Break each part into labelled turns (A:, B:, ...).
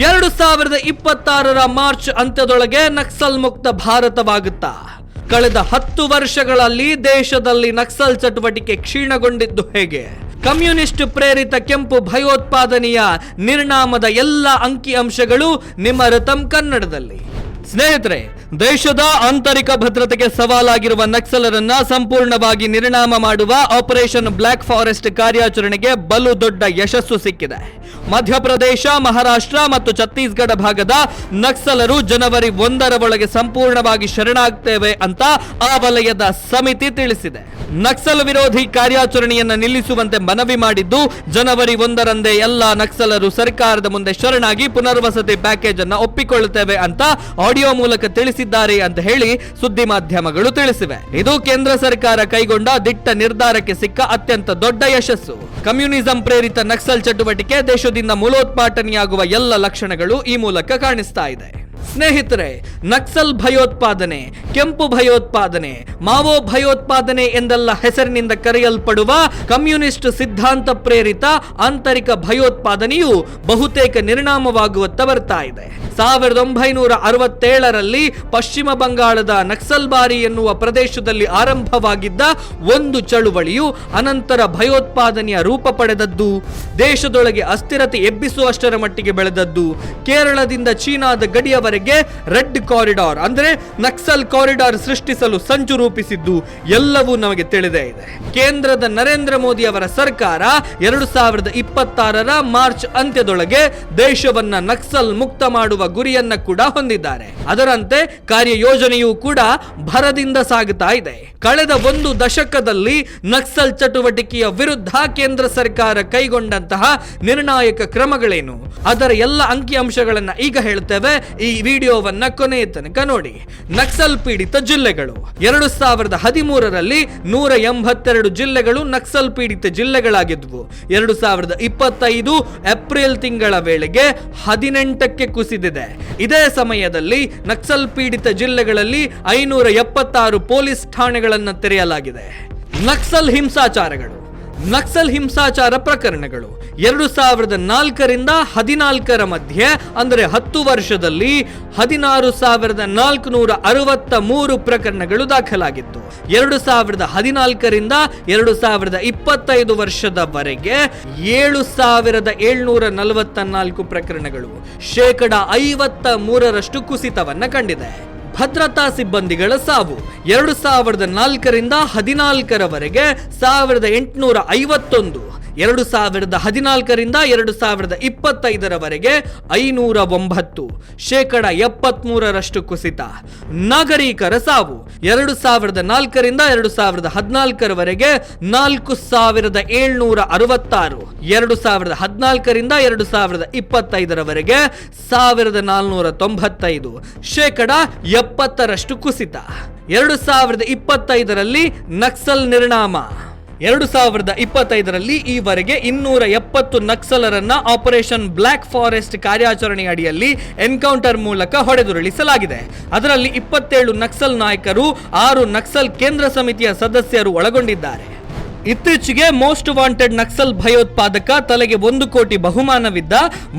A: ಎರಡು ಸಾವಿರದ ಇಪ್ಪತ್ತಾರರ ಮಾರ್ಚ್ ಅಂತ್ಯದೊಳಗೆ ನಕ್ಸಲ್ ಮುಕ್ತ ಭಾರತವಾಗುತ್ತಾ. ಕಳೆದ ಹತ್ತು ವರ್ಷಗಳಲ್ಲಿ ದೇಶದಲ್ಲಿ ನಕ್ಸಲ್ ಚಟುವಟಿಕೆ ಕ್ಷೀಣಗೊಂಡಿದ್ದು ಹೇಗೆ? ಕಮ್ಯುನಿಸ್ಟ್ ಪ್ರೇರಿತ ಕೆಂಪು ಭಯೋತ್ಪಾದನೆಯ ನಿರ್ನಾಮದ ಎಲ್ಲ ಅಂಕಿ ಅಂಶಗಳು ನಿಮ್ಮ ರತಂ ಕನ್ನಡದಲ್ಲಿ. ಸ್ನೇಹಿತರೆ, ದೇಶದ ಆಂತರಿಕ ಭದ್ರತೆಗೆ ಸವಾಲಾಗಿರುವ ನಕ್ಸಲರನ್ನ ಸಂಪೂರ್ಣವಾಗಿ ನಿರ್ನಾಮ ಮಾಡುವ ಆಪರೇಷನ್ ಬ್ಲ್ಯಾಕ್ ಫಾರೆಸ್ಟ್ ಕಾರ್ಯಾಚರಣೆಗೆ ಬಲು ದೊಡ್ಡ ಯಶಸ್ಸು ಸಿಕ್ಕಿದೆ. ಮಧ್ಯಪ್ರದೇಶ, ಮಹಾರಾಷ್ಟ್ರ ಮತ್ತು ಛತ್ತೀಸ್ಗಢ ಭಾಗದ ನಕ್ಸಲರು ಜನವರಿ ಒಂದರ ಒಳಗೆ ಸಂಪೂರ್ಣವಾಗಿ ಶರಣಾಗ್ತೇವೆ ಅಂತ ಆ ವಲಯದ ಸಮಿತಿ ತಿಳಿಸಿದೆ. ನಕ್ಸಲ್ ವಿರೋಧಿ ಕಾರ್ಯಾಚರಣೆಯನ್ನ ನಿಲ್ಲಿಸುವಂತೆ ಮನವಿ ಮಾಡಿದ್ದು, ಜನವರಿ ಒಂದರಂದೇ ಎಲ್ಲ ನಕ್ಸಲರು ಸರ್ಕಾರದ ಮುಂದೆ ಶರಣಾಗಿ ಪುನರ್ವಸತಿ ಪ್ಯಾಕೇಜ್ ಅನ್ನು ಒಪ್ಪಿಕೊಳ್ಳುತ್ತೇವೆ ಅಂತ ಆಡಿಯೋ ಮೂಲಕ ತಿಳಿಸಿದ್ದಾರೆ ಅಂತ ಹೇಳಿ ಸುದ್ದಿ ಮಾಧ್ಯಮಗಳು ತಿಳಿಸಿವೆ. ಇದು ಕೇಂದ್ರ ಸರ್ಕಾರ ಕೈಗೊಂಡ ದಿಟ್ಟ ನಿರ್ಧಾರಕ್ಕೆ ಸಿಕ್ಕ ಅತ್ಯಂತ ದೊಡ್ಡ ಯಶಸ್ಸು. ಕಮ್ಯುನಿಸಂ ಪ್ರೇರಿತ ನಕ್ಸಲ್ ಚಟುವಟಿಕೆ ದೇಶದಿಂದ ಮೂಲೋತ್ಪಾಟನೆಯಾಗುವ ಎಲ್ಲ ಲಕ್ಷಣಗಳು ಈ ಮೂಲಕ ಕಾಣಿಸ್ತಾ ಇದೆ. ಸ್ನೇಹಿತರೆ, ನಕ್ಸಲ್ ಭಯೋತ್ಪಾದನೆ, ಕೆಂಪು ಭಯೋತ್ಪಾದನೆ, ಮಾವೋ ಭಯೋತ್ಪಾದನೆ ಎಂದೆಲ್ಲ ಹೆಸರಿನಿಂದ ಕರೆಯಲ್ಪಡುವ ಕಮ್ಯುನಿಸ್ಟ್ ಸಿದ್ಧಾಂತ ಪ್ರೇರಿತ ಆಂತರಿಕ ಭಯೋತ್ಪಾದನೆಯು ಬಹುತೇಕ ನಿರ್ಣಾಮವಾಗುವತ್ತ ಬರ್ತಾ ಇದೆ. ಸಾವಿರದ ಒಂಬೈನೂರ ಅರವತ್ತೇಳರಲ್ಲಿ ಪಶ್ಚಿಮ ಬಂಗಾಳದ ನಕ್ಸಲ್ಬಾರಿ ಎನ್ನುವ ಪ್ರದೇಶದಲ್ಲಿ ಆರಂಭವಾಗಿದ್ದ ಒಂದು ಚಳುವಳಿಯು ಅನಂತರ ಭಯೋತ್ಪಾದನೆಯ ರೂಪ ಪಡೆದದ್ದು. ದೇಶದೊಳಗೆ ಅಸ್ಥಿರತೆ ಎಬ್ಬಿಸುವಷ್ಟರ ಮಟ್ಟಿಗೆ ಬೆಳೆದದ್ದು. ಕೇರಳದಿಂದ ಚೀನಾದ ಗಡಿಯವರೆಗೆ ರೆಡ್ ಕಾರಿಡಾರ್ ಅಂದ್ರೆ ನಕ್ಸಲ್ ಕಾರಿಡಾರ್ ಸೃಷ್ಟಿಸಲು ಸಂಚು ರೂಪಿಸಿದ್ದು ಎಲ್ಲವೂ ನಮಗೆ ತಿಳಿದೇ ಇದೆ. ಕೇಂದ್ರದ ನರೇಂದ್ರ ಮೋದಿ ಅವರ ಸರ್ಕಾರ ಎರಡು ಸಾವಿರದ ಇಪ್ಪತ್ತಾರರ ಮಾರ್ಚ್ ಅಂತ್ಯದೊಳಗೆ ದೇಶವನ್ನ ನಕ್ಸಲ್ ಮುಕ್ತ ಮಾಡುವ ಗುರಿಯನ್ನ ಕೂಡ ಹೊಂದಿದ್ದಾರೆ. ಅದರಂತೆ ಕಾರ್ಯಯೋಜನೆಯೂ ಕೂಡ ಭರದಿಂದ ಸಾಗುತ್ತಾ ಇದೆ. ಕಳೆದ ಒಂದು ದಶಕದಲ್ಲಿ ನಕ್ಸಲ್ ಚಟುವಟಿಕೆಯ ವಿರುದ್ಧ ಕೇಂದ್ರ ಸರ್ಕಾರ ಕೈಗೊಂಡಂತಹ ನಿರ್ಣಾಯಕ ಕ್ರಮಗಳೇನು? ಅದರ ಎಲ್ಲ ಅಂಕಿಅಂಶಗಳನ್ನ ಈಗ ಹೇಳ್ತೇವೆ. ಈ ವಿಡಿಯೋವನ್ನ ಕೊನೆಯ ತನಕ ನೋಡಿ. ನಕ್ಸಲ್ ಪೀಡಿತ ಜಿಲ್ಲೆಗಳು. ಎರಡು ಸಾವಿರದ ಹದಿಮೂರರಲ್ಲಿ ನೂರ ಎಂಬತ್ತೆರಡು ಜಿಲ್ಲೆಗಳು ನಕ್ಸಲ್ ಪೀಡಿತ ಜಿಲ್ಲೆಗಳಾಗಿದ್ವು. ಎರಡು ಸಾವಿರದ ಇಪ್ಪತ್ತೈದು ಏಪ್ರಿಲ್ ತಿಂಗಳ ವೇಳೆಗೆ ಹದಿನೆಂಟಕ್ಕೆ ಕುಸಿದಿದೆ. ಇದೇ ಸಮಯದಲ್ಲಿ ನಕ್ಸಲ್ ಪೀಡಿತ ಜಿಲ್ಲೆಗಳಲ್ಲಿ ಐನೂರ ಎಪ್ಪತ್ತಾರು ಪೊಲೀಸ್ ಠಾಣೆಗಳನ್ನು ತೆರೆಯಲಾಗಿದೆ. ನಕ್ಸಲ್ ಹಿಂಸಾಚಾರಗಳು. ನಕ್ಸಲ್ ಹಿಂಸಾಚಾರ ಪ್ರಕರಣಗಳು. ಎರಡು ಸಾವಿರದ ನಾಲ್ಕರಿಂದ ಹದಿನಾಲ್ಕರ ಮಧ್ಯೆ, ಅಂದರೆ ಹತ್ತು ವರ್ಷದಲ್ಲಿ ಹದಿನಾರು ಸಾವಿರದ ನಾಲ್ಕುನೂರ ಅರವತ್ತ ಮೂರು ಪ್ರಕರಣಗಳು ದಾಖಲಾಗಿತ್ತು ಎರಡು ಸಾವಿರದ ಹದಿನಾಲ್ಕರಿಂದ ಎರಡು ಸಾವಿರದ ಇಪ್ಪತ್ತೈದು ವರ್ಷದವರೆಗೆ ಏಳು ಸಾವಿರದ ಏಳ್ನೂರ ನಲವತ್ತ ನಾಲ್ಕು ಪ್ರಕರಣಗಳು ಶೇಕಡ ಐವತ್ತ ಮೂರರಷ್ಟು ಕುಸಿತವನ್ನು ಕಂಡಿದೆ. ಭದ್ರತಾ ಸಿಬ್ಬಂದಿಗಳ ಸಾವು. ಎರಡು ಸಾವಿರದ ನಾಲ್ಕರಿಂದ ಹದಿನಾಲ್ಕರವರೆಗೆ ಸಾವಿರದ ಎಂಟುನೂರ ಐವತ್ತೊಂದು. ಎರಡು ಸಾವಿರದ ಹದಿನಾಲ್ಕರಿಂದ ಎರಡು ಸಾವಿರದ ಇಪ್ಪತ್ತೈದರವರೆಗೆ ಐನೂರ ಒಂಬತ್ತು ಶೇಕಡ ಎಪ್ಪತ್ಮೂರರಷ್ಟು ಕುಸಿತ. ನಾಗರಿಕರ ಸಾವು ಎರಡು ಸಾವಿರದ ನಾಲ್ಕರಿಂದ ಎರಡು ಸಾವಿರದ ಹದಿನಾಲ್ಕರವರೆಗೆ ನಾಲ್ಕು ಸಾವಿರದ ಏಳ್ನೂರ ಅರವತ್ತಾರು ಎರಡು ಸಾವಿರದ ಹದಿನಾಲ್ಕರಿಂದ ಎರಡು ಸಾವಿರದ ಇಪ್ಪತ್ತೈದರವರೆಗೆ ಸಾವಿರದ ನಾಲ್ನೂರ ತೊಂಬತ್ತೈದು ಶೇಕಡ ಎಪ್ಪತ್ತರಷ್ಟು ಕುಸಿತ. ಎರಡು ಸಾವಿರದ ಇಪ್ಪತ್ತೈದರಲ್ಲಿ ನಕ್ಸಲ್ ನಿರ್ಣಾಮ ಎರಡು ಸಾವಿರದ ಇಪ್ಪತ್ತೈದರಲ್ಲಿ ಈವರೆಗೆ ಇನ್ನೂರ ಎಪ್ಪತ್ತು ನಕ್ಸಲರನ್ನ ಆಪರೇಷನ್ ಬ್ಲ್ಯಾಕ್ ಫಾರೆಸ್ಟ್ ಕಾರ್ಯಾಚರಣೆ ಅಡಿಯಲ್ಲಿ ಎನ್ಕೌಂಟರ್ ಮೂಲಕ ಹೊಡೆದುರುಳಿಸಲಾಗಿದೆ. ಅದರಲ್ಲಿ ಇಪ್ಪತ್ತೇಳು ನಕ್ಸಲ್ ನಾಯಕರು, ಆರು ನಕ್ಸಲ್ ಕೇಂದ್ರ ಸಮಿತಿಯ ಸದಸ್ಯರು ಒಳಗೊಂಡಿದ್ದಾರೆ. ಇತ್ತೀಚೆಗೆ ಮೋಸ್ಟ್ ವಾಂಟೆಡ್ ನಕ್ಸಲ್ ಭಯೋತ್ಪಾದಕ ತಲೆಗೆ ಒಂದು ಕೋಟಿ ಬಹುಮಾನವಿದ್ದ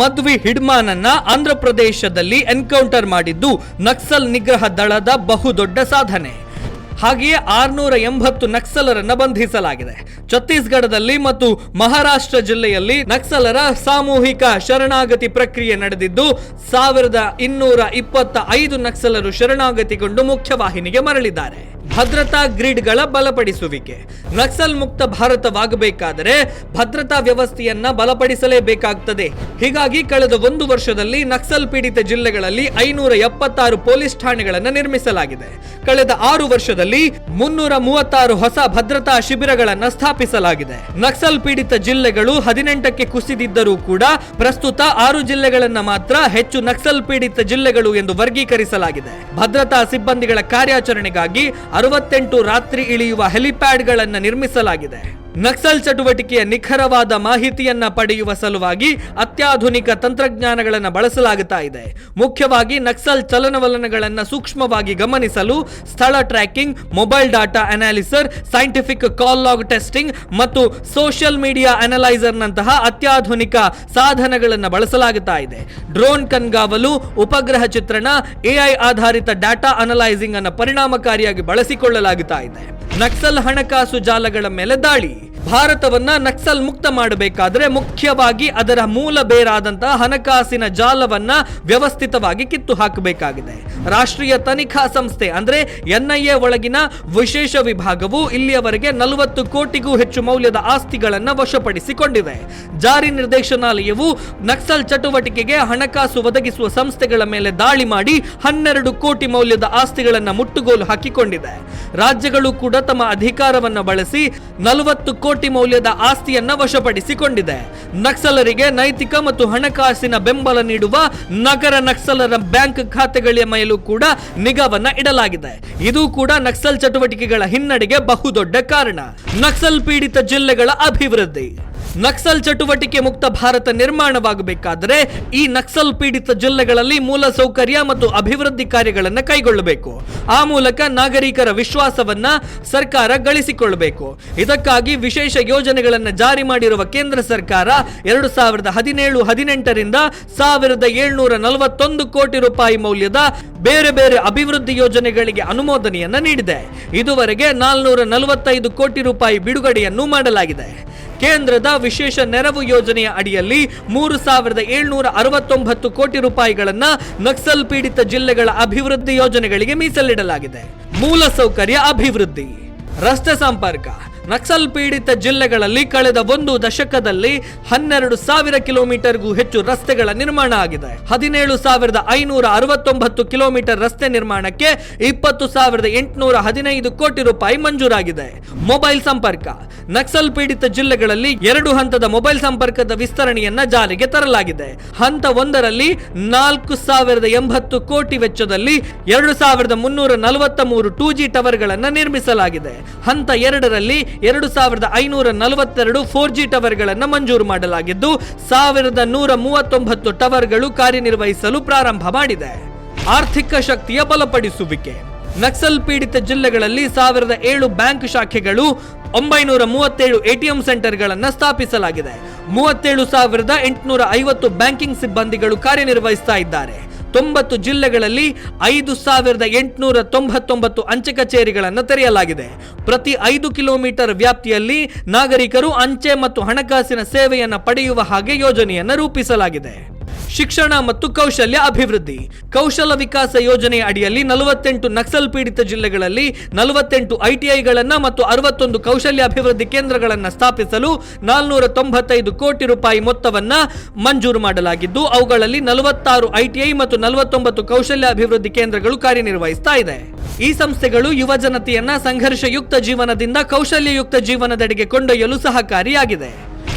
A: ಮದ್ವಿ ಹಿಡ್ಮಾನನ್ನ ಆಂಧ್ರಪ್ರದೇಶದಲ್ಲಿ ಎನ್ಕೌಂಟರ್ ಮಾಡಿದ್ದು ನಕ್ಸಲ್ ನಿಗ್ರಹ ದಳದ ಬಹುದೊಡ್ಡ ಸಾಧನೆ. ಹಾಗೆಯೇ ಆರ್ನೂರ ಎಂಬತ್ತು ನಕ್ಸಲರನ್ನ ಬಂಧಿಸಲಾಗಿದೆ. ಛತ್ತೀಸ್ಗಢದಲ್ಲಿ ಮತ್ತು ಮಹಾರಾಷ್ಟ್ರ ಜಿಲ್ಲೆಯಲ್ಲಿ ನಕ್ಸಲರ ಸಾಮೂಹಿಕ ಶರಣಾಗತಿ ಪ್ರಕ್ರಿಯೆ ನಡೆದಿದ್ದು, ಸಾವಿರದ ಇನ್ನೂರ ಇಪ್ಪತ್ತ ಐದು ನಕ್ಸಲರು ಶರಣಾಗತಿಗೊಂಡು ಮುಖ್ಯವಾಹಿನಿಗೆ ಮರಳಿದ್ದಾರೆ. ಭದ್ರತಾ ಗ್ರಿಡ್ಗಳ ಬಲಪಡಿಸುವಿಕೆ. ನಕ್ಸಲ್ ಮುಕ್ತ ಭಾರತವಾಗಬೇಕಾದರೆ ಭದ್ರತಾ ವ್ಯವಸ್ಥೆಯನ್ನ ಬಲಪಡಿಸಲೇಬೇಕಾಗ್ತದೆ. ಹೀಗಾಗಿ ಕಳೆದ ಒಂದು ವರ್ಷದಲ್ಲಿ ನಕ್ಸಲ್ ಪೀಡಿತ ಜಿಲ್ಲೆಗಳಲ್ಲಿ ಐನೂರ ಎಪ್ಪತ್ತಾರು ಪೊಲೀಸ್ ಠಾಣೆಗಳನ್ನು ನಿರ್ಮಿಸಲಾಗಿದೆ. ಕಳೆದ ಆರು ವರ್ಷದಲ್ಲಿ ಮುನ್ನೂರ ಮೂವತ್ತಾರು ಹೊಸ ಭದ್ರತಾ ಶಿಬಿರಗಳನ್ನು ಸ್ಥಾಪಿಸಲಾಗಿದೆ. ನಕ್ಸಲ್ ಪೀಡಿತ ಜಿಲ್ಲೆಗಳು ಹದಿನೆಂಟಕ್ಕೆ ಕುಸಿದಿದ್ದರೂ ಕೂಡ ಪ್ರಸ್ತುತ ಆರು ಜಿಲ್ಲೆಗಳನ್ನ ಮಾತ್ರ ಹೆಚ್ಚು ನಕ್ಸಲ್ ಪೀಡಿತ ಜಿಲ್ಲೆಗಳು ಎಂದು ವರ್ಗೀಕರಿಸಲಾಗಿದೆ. ಭದ್ರತಾ ಸಿಬ್ಬಂದಿಗಳ ಕಾರ್ಯಾಚರಣೆಗಾಗಿ ಅರವತ್ತೆಂಟು ರಾತ್ರಿ ಇಳಿಯುವ ಹೆಲಿಪ್ಯಾಡ್ಗಳನ್ನು ನಿರ್ಮಿಸಲಾಗಿದೆ. ನಕ್ಸಲ್ ಚಟುವಟಿಕೆಯ ನಿಖರವಾದ ಮಾಹಿತಿಯನ್ನ ಪಡೆಯುವ ಸಲುವಾಗಿ ಅತ್ಯಾಧುನಿಕ ತಂತ್ರಜ್ಞಾನಗಳನ್ನು ಬಳಸಲಾಗುತ್ತಾ ಇದೆ. ಮುಖ್ಯವಾಗಿ ನಕ್ಸಲ್ ಚಲನವಲನಗಳನ್ನು ಸೂಕ್ಷ್ಮವಾಗಿ ಗಮನಿಸಲು ಸ್ಥಳ tracking, mobile data analyser, scientific call log testing ಮತ್ತು ಸೋಷಿಯಲ್ ಮೀಡಿಯಾ ಅನಲೈಸರ್ನಂತಹ ಅತ್ಯಾಧುನಿಕ ಸಾಧನಗಳನ್ನು ಬಳಸಲಾಗುತ್ತಾ ಇದೆ. ಡ್ರೋನ್ ಕಣ್ಗಾವಲು, ಉಪಗ್ರಹ ಚಿತ್ರಣ ಎಐ ಆಧಾರಿತ ಡಾಟಾ ಅನಲೈಸಿಂಗ್ ಅನ್ನು ಪರಿಣಾಮಕಾರಿಯಾಗಿ ಬಳಸಿಕೊಳ್ಳಲಾಗುತ್ತಾ ಇದೆ. ನಕ್ಸಲ್ ಹಣಕಾಸು ಜಾಲಗಳ ಮೇಲೆ ದಾಳಿ. ಭಾರತವನ್ನ ನಕ್ಸಲ್ ಮುಕ್ತ ಮಾಡಬೇಕಾದ್ರೆ ಮುಖ್ಯವಾಗಿ ಅದರ ಮೂಲ ಬೇರಾದಂತಹ ಹಣಕಾಸಿನ ಜಾಲವನ್ನ ವ್ಯವಸ್ಥಿತವಾಗಿ ಕಿತ್ತು ಹಾಕಬೇಕಾಗಿದೆ. ರಾಷ್ಟ್ರೀಯ ತನಿಖಾ ಸಂಸ್ಥೆ ಅಂದ್ರೆ ಎನ್ಐಎ ಒಳಗಿನ ವಿಶೇಷ ವಿಭಾಗವು ಇಲ್ಲಿಯವರೆಗೆ ನಲವತ್ತು ಕೋಟಿಗೂ ಹೆಚ್ಚು ಮೌಲ್ಯದ ಆಸ್ತಿಗಳನ್ನ ವಶಪಡಿಸಿಕೊಂಡಿದೆ ಜಾರಿ ನಿರ್ದೇಶನಾಲಯವು ನಕ್ಸಲ್ ಚಟುವಟಿಕೆಗೆ ಹಣಕಾಸು ಒದಗಿಸುವ ಸಂಸ್ಥೆಗಳ ಮೇಲೆ ದಾಳಿ ಮಾಡಿ ಹನ್ನೆರಡು ಕೋಟಿ ಮೌಲ್ಯದ ಆಸ್ತಿಗಳನ್ನ ಮುಟ್ಟುಗೋಲು ಹಾಕಿಕೊಂಡಿದೆ. ರಾಜ್ಯಗಳು ಕೂಡ ತಮ್ಮ ಅಧಿಕಾರವನ್ನು ಬಳಸಿ ನಲವತ್ತು ಕೋಟಿ ಮೌಲ್ಯದ ಆಸ್ತಿಯನ್ನ ವಶಪಡಿಸಿಕೊಂಡಿದೆ. ನಕ್ಸಲರಿಗೆ ನೈತಿಕ ಮತ್ತು ಹಣಕಾಸಿನ ಬೆಂಬಲ ನೀಡುವ ನಗರ ನಕ್ಸಲರ ಬ್ಯಾಂಕ್ ಖಾತೆಗಳ ಮೇಲೂ ಕೂಡ ನಿಗಾವನ್ನ ಇಡಲಾಗಿದೆ. ಇದು ಕೂಡ ನಕ್ಸಲ್ ಚಟುವಟಿಕೆಗಳ ಹಿನ್ನಡೆಗೆ ಬಹುದೊಡ್ಡ ಕಾರಣ. ನಕ್ಸಲ್ ಪೀಡಿತ ಜಿಲ್ಲೆಗಳ ಅಭಿವೃದ್ಧಿ. ನಕ್ಸಲ್ ಚಟುವಟಿಕೆ ಮುಕ್ತ ಭಾರತ ನಿರ್ಮಾಣವಾಗಬೇಕಾದರೆ ಈ ನಕ್ಸಲ್ ಪೀಡಿತ ಜಿಲ್ಲೆಗಳಲ್ಲಿ ಮೂಲ ಸೌಕರ್ಯ ಮತ್ತು ಅಭಿವೃದ್ಧಿ ಕಾರ್ಯಗಳನ್ನು ಕೈಗೊಳ್ಳಬೇಕು. ಆ ಮೂಲಕ ನಾಗರಿಕರ ವಿಶ್ವಾಸವನ್ನ ಸರ್ಕಾರ ಗಳಿಸಿಕೊಳ್ಳಬೇಕು. ಇದಕ್ಕಾಗಿ ವಿಶೇಷ ಯೋಜನೆಗಳನ್ನು ಜಾರಿ ಮಾಡಿರುವ ಕೇಂದ್ರ ಸರ್ಕಾರ ಎರಡು ಸಾವಿರದ ಹದಿನೇಳು, ಹದಿನೆಂಟರಿಂದ ಸಾವಿರದ ಏಳ್ನೂರ ನಲವತ್ತೊಂದು ಕೋಟಿ ರೂಪಾಯಿ ಮೌಲ್ಯದ ಬೇರೆ ಬೇರೆ ಅಭಿವೃದ್ಧಿ ಯೋಜನೆಗಳಿಗೆ ಅನುಮೋದನೆಯನ್ನು ನೀಡಿದೆ. ಇದುವರೆಗೆ ನಾಲ್ನೂರ ನಲವತ್ತೈದು ಕೋಟಿ ರೂಪಾಯಿ ಬಿಡುಗಡೆಯನ್ನು ಮಾಡಲಾಗಿದೆ. ಕೇಂದ್ರದ ವಿಶೇಷ ನೆರವು ಯೋಜನೆಯ ಅಡಿಯಲ್ಲಿ ಮೂರು ಸಾವಿರದ ಏಳ್ನೂರ ಅರವತ್ತೊಂಬತ್ತು ಕೋಟಿ ರೂಪಾಯಿಗಳನ್ನು ನಕ್ಸಲ್ ಪೀಡಿತ ಜಿಲ್ಲೆಗಳ ಅಭಿವೃದ್ಧಿ ಯೋಜನೆಗಳಿಗೆ ಮೀಸಲಿಡಲಾಗಿದೆ. ಮೂಲಸೌಕರ್ಯ ಅಭಿವೃದ್ಧಿ. ರಸ್ತೆ ಸಂಪರ್ಕ. ನಕ್ಸಲ್ ಪೀಡಿತ ಜಿಲ್ಲೆಗಳಲ್ಲಿ ಕಳೆದ ಒಂದು ದಶಕದಲ್ಲಿ ಹನ್ನೆರಡು ಸಾವಿರ ಕಿಲೋಮೀಟರ್ಗೂ ಹೆಚ್ಚು ರಸ್ತೆಗಳ ನಿರ್ಮಾಣ ಆಗಿದೆ. ಹದಿನೇಳು ಸಾವಿರದ ಐನೂರ ಅರವತ್ತೊಂಬತ್ತು ಕಿಲೋಮೀಟರ್ ರಸ್ತೆ ನಿರ್ಮಾಣಕ್ಕೆ ಇಪ್ಪತ್ತು ಸಾವಿರದ ಎಂಟುನೂರ ಹದಿನೈದು ಕೋಟಿ ರೂಪಾಯಿ ಮಂಜೂರಾಗಿದೆ. ಮೊಬೈಲ್ ಸಂಪರ್ಕ. ನಕ್ಸಲ್ ಪೀಡಿತ ಜಿಲ್ಲೆಗಳಲ್ಲಿ ಎರಡು ಹಂತದ ಮೊಬೈಲ್ ಸಂಪರ್ಕದ ವಿಸ್ತರಣೆಯನ್ನ ಜಾರಿಗೆ ತರಲಾಗಿದೆ. ಹಂತ ಒಂದರಲ್ಲಿ ನಾಲ್ಕು ಸಾವಿರದ ಎಂಬತ್ತು ಕೋಟಿ ವೆಚ್ಚದಲ್ಲಿ ಎರಡು ಸಾವಿರದ ಮುನ್ನೂರ ನಲವತ್ತ ಮೂರು ಟೂ ಜಿ ಟವರ್ಗಳನ್ನು ನಿರ್ಮಿಸಲಾಗಿದೆ. ಹಂತ ಎರಡರಲ್ಲಿ ಎರಡು ಸಾವಿರದ ಐನೂರ ನಲವತ್ತೆರಡು ಫೋರ್ ಜಿ ಟವರ್ಗಳನ್ನು ಮಂಜೂರು ಮಾಡಲಾಗಿದ್ದು, ಸಾವಿರದ ನೂರ ಮೂವತ್ತೊಂಬತ್ತು ಟವರ್ಗಳು ಕಾರ್ಯನಿರ್ವಹಿಸಲು ಪ್ರಾರಂಭ ಮಾಡಿದೆ. ಆರ್ಥಿಕ ಶಕ್ತಿಯ ಬಲಪಡಿಸುವಿಕೆ. ನಕ್ಸಲ್ ಪೀಡಿತ ಜಿಲ್ಲೆಗಳಲ್ಲಿ ಸಾವಿರದ ಏಳು ಬ್ಯಾಂಕ್ ಶಾಖೆಗಳು ಒಂಬೈನೂರ ಮೂವತ್ತೇಳು ಎಟಿಎಂ ಸೆಂಟರ್ಗಳನ್ನು ಸ್ಥಾಪಿಸಲಾಗಿದೆ. ಮೂವತ್ತೇಳು ಸಾವಿರದ ಎಂಟುನೂರ ಐವತ್ತು ಬ್ಯಾಂಕಿಂಗ್ ಸಿಬ್ಬಂದಿಗಳು ಕಾರ್ಯನಿರ್ವಹಿಸ್ತಾ ಇದ್ದಾರೆ. ತೊಂಬತ್ತು ಜಿಲ್ಲೆಗಳಲ್ಲಿ ಐದು ಸಾವಿರದ ಎಂಟುನೂರ ತೊಂಬತ್ತೊಂಬತ್ತು ಅಂಚೆ ಕಚೇರಿಗಳನ್ನು ತೆರೆಯಲಾಗಿದೆ. ಪ್ರತಿ ಐದು ಕಿಲೋಮೀಟರ್ ವ್ಯಾಪ್ತಿಯಲ್ಲಿ ನಾಗರಿಕರು ಅಂಚೆ ಮತ್ತು ಹಣಕಾಸಿನ ಸೇವೆಯನ್ನು ಪಡೆಯುವ ಹಾಗೆ ಯೋಜನೆಯನ್ನು ರೂಪಿಸಲಾಗಿದೆ. ಶಿಕ್ಷಣ ಮತ್ತು ಕೌಶಲ್ಯ ಅಭಿವೃದ್ಧಿ. ಕೌಶಲ ವಿಕಾಸ ಯೋಜನೆಯ ಅಡಿಯಲ್ಲಿ ನಲವತ್ತೆಂಟು ನಕ್ಸಲ್ ಪೀಡಿತ ಜಿಲ್ಲೆಗಳಲ್ಲಿ ನಲವತ್ತೆಂಟು ಐಟಿಐಗಳನ್ನ ಮತ್ತು ಅರವತ್ತೊಂದು ಕೌಶಲ್ಯ ಅಭಿವೃದ್ಧಿ ಕೇಂದ್ರಗಳನ್ನು ಸ್ಥಾಪಿಸಲು ನಾಲ್ನೂರ ತೊಂಬತ್ತೈದು ಕೋಟಿ ರೂಪಾಯಿ ಮೊತ್ತವನ್ನ ಮಂಜೂರು ಮಾಡಲಾಗಿದ್ದು, ಅವುಗಳಲ್ಲಿ ನಲವತ್ತಾರು ಐಟಿಐ ಮತ್ತು ನಲವತ್ತೊಂಬತ್ತು ಕೌಶಲ್ಯ ಅಭಿವೃದ್ಧಿ ಕೇಂದ್ರಗಳು ಕಾರ್ಯನಿರ್ವಹಿಸ್ತಾ ಇದೆ. ಈ ಸಂಸ್ಥೆಗಳು ಯುವ ಜನತೆಯನ್ನ ಸಂಘರ್ಷಯುಕ್ತ ಜೀವನದಿಂದ ಕೌಶಲ್ಯಯುಕ್ತ ಜೀವನದೆಡೆಗೆ ಕೊಂಡೊಯ್ಯಲು ಸಹಕಾರಿಯಾಗಿದೆ.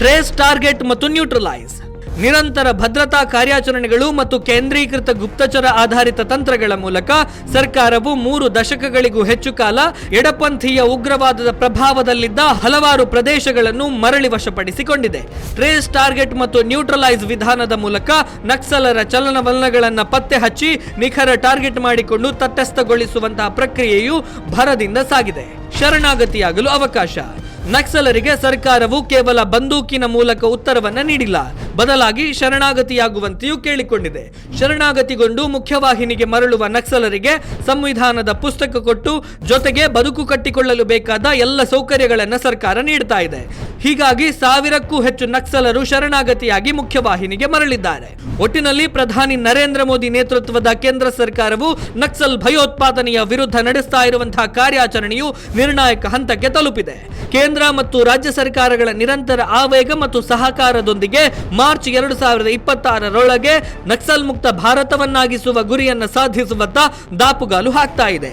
A: ಟ್ರೇಸ್ ಟಾರ್ಗೆಟ್ ಮತ್ತು ನ್ಯೂಟ್ರಲೈಸ್. ನಿರಂತರ ಭದ್ರತಾ ಕಾರ್ಯಾಚರಣೆಗಳು ಮತ್ತು ಕೇಂದ್ರೀಕೃತ ಗುಪ್ತಚರ ಆಧಾರಿತ ತಂತ್ರಗಳ ಮೂಲಕ ಸರ್ಕಾರವು ಮೂರು ದಶಕಗಳಿಗೂ ಹೆಚ್ಚು ಕಾಲ ಎಡಪಂಥೀಯ ಉಗ್ರವಾದದ ಪ್ರಭಾವದಲ್ಲಿದ್ದ ಹಲವಾರು ಪ್ರದೇಶಗಳನ್ನು ಮರಳಿ ವಶಪಡಿಸಿಕೊಂಡಿದೆ. ಟ್ರೇಸ್ ಟಾರ್ಗೆಟ್ ಮತ್ತು ನ್ಯೂಟ್ರಲೈಸ್ ವಿಧಾನದ ಮೂಲಕ ನಕ್ಸಲರ ಚಲನವಲನಗಳನ್ನು ಪತ್ತೆ ಹಚ್ಚಿ ನಿಖರ ಟಾರ್ಗೆಟ್ ಮಾಡಿಕೊಂಡು ತಟಸ್ಥಗೊಳಿಸುವಂತಹ ಪ್ರಕ್ರಿಯೆಯು ಭರದಿಂದ ಸಾಗಿದೆ. ಶರಣಾಗತಿಯಾಗಲು ಅವಕಾಶ. ನಕ್ಸಲರಿಗೆ ಸರ್ಕಾರವು ಕೇವಲ ಬಂದೂಕಿನ ಮೂಲಕ ಉತ್ತರವನ್ನ ನೀಡಿಲ್ಲ. ಬದಲಾಗಿ ಶರಣಾಗತಿಯಾಗುವಂತೆಯೂ ಕೇಳಿಕೊಂಡಿದೆ. ಶರಣಾಗತಿಗೊಂಡು ಮುಖ್ಯವಾಹಿನಿಗೆ ಮರಳುವ ನಕ್ಸಲರಿಗೆ ಸಂವಿಧಾನದ ಪುಸ್ತಕ ಕೊಟ್ಟು ಜೊತೆಗೆ ಬದುಕು ಕಟ್ಟಿಕೊಳ್ಳಲು ಬೇಕಾದ ಎಲ್ಲ ಸೌಕರ್ಯಗಳನ್ನು ಸರ್ಕಾರ ನೀಡ್ತಾ ಇದೆ. ಹೀಗಾಗಿ ಸಾವಿರಕ್ಕೂ ಹೆಚ್ಚು ನಕ್ಸಲರು ಶರಣಾಗತಿಯಾಗಿ ಮುಖ್ಯವಾಹಿನಿಗೆ ಮರಳಿದ್ದಾರೆ. ಒಟ್ಟಿನಲ್ಲಿ ಪ್ರಧಾನಿ ನರೇಂದ್ರ ಮೋದಿ ನೇತೃತ್ವದ ಕೇಂದ್ರ ಸರ್ಕಾರವು ನಕ್ಸಲ್ ಭಯೋತ್ಪಾದನೆಯ ವಿರುದ್ಧ ನಡೆಸ್ತಾ ಇರುವಂತಹ ಕಾರ್ಯಾಚರಣೆಯು ನಿರ್ಣಾಯಕ ಹಂತಕ್ಕೆ ತಲುಪಿದೆ. ಕೇಂದ್ರ ಮತ್ತು ರಾಜ್ಯ ಸರ್ಕಾರಗಳ ನಿರಂತರ ಆವೇಗ ಮತ್ತು ಸಹಕಾರದೊಂದಿಗೆ ಮಾರ್ಚ್ ಎರಡು ಸಾವಿರದ ಇಪ್ಪತ್ತಾರರೊಳಗೆ ನಕ್ಸಲ್ ಮುಕ್ತ ಭಾರತವನ್ನಾಗಿಸುವ ಗುರಿಯನ್ನು ಸಾಧಿಸುವತ್ತ ದಾಪುಗಾಲು ಹಾಕ್ತಾ ಇದೆ.